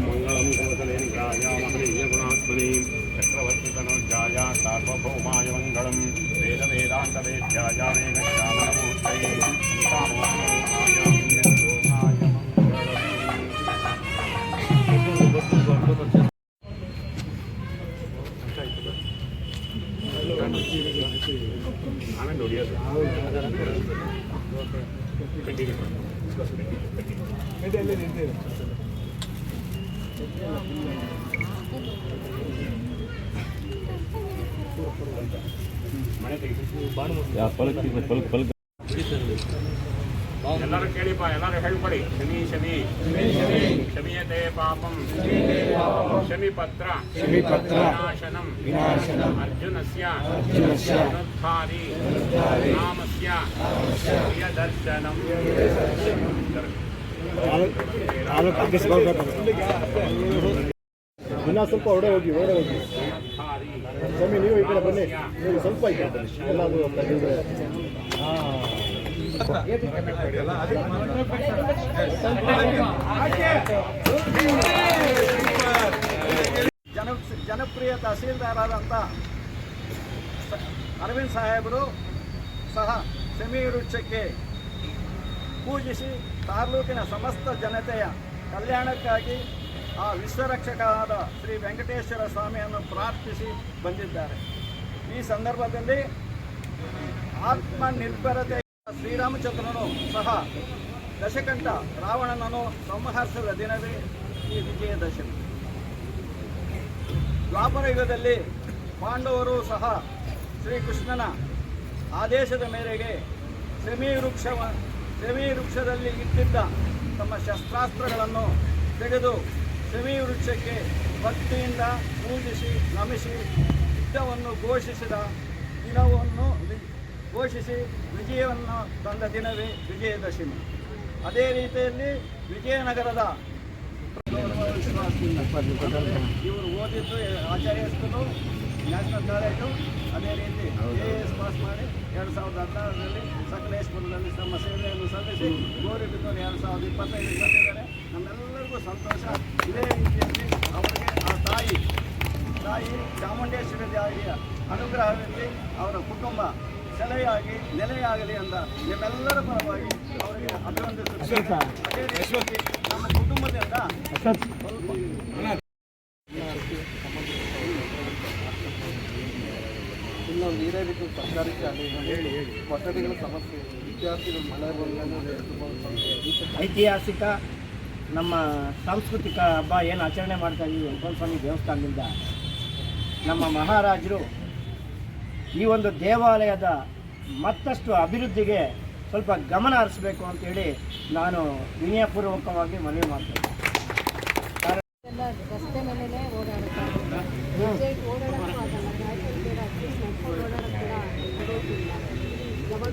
மங்களம் கோசலே நிகாயா மகனீய குணாத்மனே சக்கரவர்த்தி தனுஜாயா சார்வபௌமாய மங்களம் வேத வேதாந்த வேத்யாயா மேகஷாமூர்த்தை ஆனந்த ஒடியாது ಎಲ್ಲರೂ ಕೇಳಿಪ್ಪ ಎಲ್ಲರೂ ಹೇಳ್ಕೊಡಿ. ಶನಿ ಶನಿ. ಶಮಿಯತೆ ಪಾಪಂ. ಶಮಿ ಪತ್ರ ವಿನಾಶನಂ. ಅರ್ಜುನಸ್ಯ. ಅನುದ್ಧಾರಿ ನಾಮಸ್ಯ. ಪ್ರಿಯದರ್ಶನಂ. ಇನ್ನ ಸ್ವಲ್ಪ ಹೊಡೆ ಹೋಗಿ ಹೊಡೆ ಹೋಗಿ. ಸ್ವಾಮಿ, ನೀವು ಈ ಕಡೆ ಬನ್ನಿ. ನೀವು ಸ್ವಲ್ಪ ಈ ಕಡೆ ಜನ ಜನಪ್ರಿಯ ಸ- ಅರವಿಂದ್ ಸಾಹೇಬರು ಸಹ ಸೆಮಿ ವೃಕ್ಷಕ್ಕೆ ಪೂಜಿಸಿ ತಾಲೂಕಿನ ಸಮಸ್ತ ಜನತೆಯ ಕಲ್ಯಾಣಕ್ಕಾಗಿ ಆ ವಿಶ್ವರಕ್ಷಕರಾದ ಶ್ರೀ ವೆಂಕಟೇಶ್ವರ ಸ್ವಾಮಿಯನ್ನು ಪ್ರಾರ್ಥಿಸಿ ಬಂದಿದ್ದಾರೆ. ಈ ಸಂದರ್ಭದಲ್ಲಿ ಆತ್ಮನಿರ್ಭರತೆಯ ಶ್ರೀರಾಮಚಂದ್ರನು ಸಹ ದಶಕಂಠ ರಾವಣನನ್ನು ಸಂಹರಿಸಿದ ದಿನವೇ ಈ ವಿಜಯದಶಮಿ. ದ್ವಾಪರ ಯುಗದಲ್ಲಿ ಪಾಂಡವರು ಸಹ ಶ್ರೀಕೃಷ್ಣನ ಆದೇಶದ ಮೇರೆಗೆ ಸೆಮಿ ವೃಕ್ಷವ ಸೆಮಿ ವೃಕ್ಷದಲ್ಲಿ ಇಟ್ಟಿದ್ದ ತಮ್ಮ ಶಸ್ತ್ರಾಸ್ತ್ರಗಳನ್ನು ತೆಗೆದು ಸೆಮಿ ವೃಕ್ಷಕ್ಕೆ ಭಕ್ತಿಯಿಂದ ಪೂಜಿಸಿ, ನಮಿಸಿ, ಯುದ್ಧವನ್ನು ಘೋಷಿಸಿದ ದಿನವನ್ನು ಘೋಷಿಸಿ ವಿಜಯವನ್ನು ತಂದ ದಿನವೇ ವಿಜಯದಶಮಿ. ಅದೇ ರೀತಿಯಲ್ಲಿ ವಿಜಯನಗರದ ಇವರು ಓದಿದ್ದು ಆಚಾರ್ಯ ಸ್ಕೂಲು ನ್ಯಾಷನಲ್ ಕಾಲೇಜು ಅದೇ ರೀತಿ ಎ ಎಸ್ ಪಾಸ್ ಮಾಡಿ ಎರಡು ಸಾವಿರದ ಹದಿನಾರರಲ್ಲಿ ಸಕಲೇಶ್ಪುರದಲ್ಲಿ ನಮ್ಮ ಸೇವೆಯನ್ನು ಸಲ್ಲಿಸಿ ಗೌರಿಬಿದ್ದೂರು ಎರಡು ಸಾವಿರದ ಇಪ್ಪತ್ತೈದು ಬಂದಿದ್ದಾರೆ. ನಮ್ಮೆಲ್ಲರಿಗೂ ಸಂತೋಷ. ಇದೇ ರೀತಿಯಲ್ಲಿ ಅವರಿಗೆ ಆ ತಾಯಿ ತಾಯಿ ಚಾಮುಂಡೇಶ್ವರಿ ದೇವಿಯ ಅನುಗ್ರಹದಲ್ಲಿ ಅವರ ಕುಟುಂಬ ಸೆಲೆಯಾಗಿ ನೆಲೆಯಾಗಲಿ ಅಂತ ನಿಮ್ಮೆಲ್ಲರ ಪರವಾಗಿ ಅವರಿಗೆ ಅಭಿವಂದಿಸುತ್ತೇನೆ ಅದೇ ರೀತಿ ನಮ್ಮ ಕುಟುಂಬದಿಂದ ಇನ್ನೊಂದು ಹಿರೇಬಿಟ್ಟು ಸರ್ಕಾರಿ ಶಾಲೆ ವಸತಿಗಳ ಸಮಸ್ಯೆ ವಿದ್ಯಾರ್ಥಿಗಳು ಮಳೆ ಬಂದ ಐತಿಹಾಸಿಕ ನಮ್ಮ ಸಾಂಸ್ಕೃತಿಕ ಹಬ್ಬ ಏನು ಆಚರಣೆ ಮಾಡ್ತಾ ಇದ್ದೀವಿ ವೆಂಕಟೇಶ್ವರ ಸ್ವಾಮಿ ದೇವಸ್ಥಾನದಿಂದ. ನಮ್ಮ ಮಹಾರಾಜರು ಈ ಒಂದು ದೇವಾಲಯದ ಮತ್ತಷ್ಟು ಅಭಿವೃದ್ಧಿಗೆ ಸ್ವಲ್ಪ ಗಮನ ಹರಿಸಬೇಕು ಅಂತೇಳಿ ನಾನು ವಿನಯಪೂರ್ವಕವಾಗಿ ಮನವಿ ಮಾಡ್ತೇನೆ.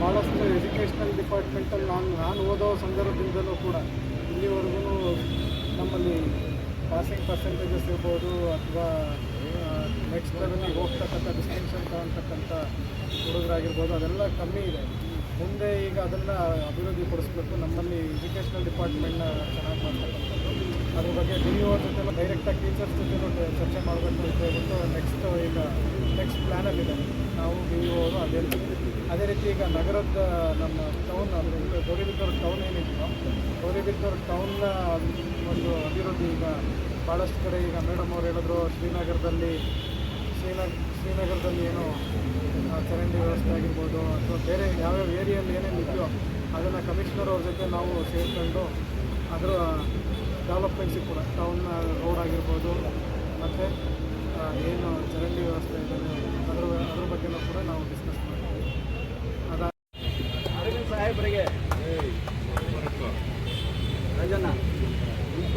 ಭಾಳಷ್ಟು ಎಜುಕೇಷನಲ್ ಡಿಪಾರ್ಟ್ಮೆಂಟಲ್ಲಿ ನಾನು ನಾನು ಓದೋ ಸಂದರ್ಭದಿಂದಲೂ ಕೂಡ ಇಲ್ಲಿವರೆಗೂ ನಮ್ಮಲ್ಲಿ ಪಾಸಿಂಗ್ ಪರ್ಸೆಂಟೇಜಸ್ ಇರ್ಬೋದು ಅಥವಾ ನೆಕ್ಸ್ಟ್ ಲೆವೆಲ್ಗೆ ಹೋಗ್ತಕ್ಕಂಥ ಡಿಸ್ಟಿಂಕ್ಷನ್ ತಗೊಳ್ತಕ್ಕಂಥ ಹುಡುಗರಾಗಿರ್ಬೋದು, ಅದೆಲ್ಲ ಕಮ್ಮಿ ಇದೆ. ಮುಂದೆ ಈಗ ಅದನ್ನು ಅಭಿವೃದ್ಧಿ ಪಡಿಸ್ಬೇಕು, ನಮ್ಮಲ್ಲಿ ಎಜುಕೇಷನಲ್ ಡಿಪಾರ್ಟ್ಮೆಂಟ್ನ ಚೆನ್ನಾಗಿ ಮಾಡ್ತಕ್ಕಂಥದ್ದು. ಅದ್ರ ಬಗ್ಗೆ ಡಿ ಒ ಜೊತೆ ಡೈರೆಕ್ಟಾಗಿ ಟೀಚರ್ಸ್ ಜೊತೆ ಚರ್ಚೆ ಮಾಡಬೇಕು ಅಂತ ಹೇಳ್ಬಿಟ್ಟು ನೆಕ್ಸ್ಟ್ ಈಗ ನೆಕ್ಸ್ಟ್ ಪ್ಲ್ಯಾನಲ್ಲಿದೆ ನಾವು ಡಿ ಅವರು ಅದೇ ರೀತಿ ಅದೇ ರೀತಿ ಈಗ ನಗರದ ನಮ್ಮ ಟೌನ್ ಅಂದರೆ ಗೌರಿಬಿದ್ದೂರು ಟೌನ್ ಏನಿದೆಯೋ ಗೌರಿಬಿದ್ದೂರು ಟೌನ್ನ ಒಂದು ಅಭಿವೃದ್ಧಿ ಈಗ ಭಾಳಷ್ಟು ಕಡೆ ಈಗ ಮೇಡಮ್ ಅವ್ರು ಹೇಳಿದ್ರು, ಶ್ರೀನಗರದಲ್ಲಿ ಶ್ರೀನಗರ ಶ್ರೀನಗರದಲ್ಲಿ ಏನು ಚರಂಡಿ ವ್ಯವಸ್ಥೆ ಆಗಿರ್ಬೋದು ಅಥವಾ ಬೇರೆ ಯಾವ್ಯಾವ ಏರಿಯಲ್ಲಿ ಏನೇನು ಇದೆಯೋ ಅದನ್ನು ಕಮಿಷನರ್ ಅವ್ರ ಜೊತೆ ನಾವು ಸೇರಿಕೊಂಡು ಅದರ ಡೆವಲಪ್ಮೆಂಟ್ಸಿಗೆ ಕೂಡ ಟೌನ್ನ ರೋಡ್ ಆಗಿರ್ಬೋದು, ಮತ್ತು ಏನು ಚರಂಡಿ ವ್ಯವಸ್ಥೆ ಇದೆ ಅದ್ರ ಅದ್ರ ಬಗ್ಗೆನೂ ಕೂಡ ನಾವು ಡಿಸ್ಕಸ್ ಮಾಡ್ತೀವಿ ಅದ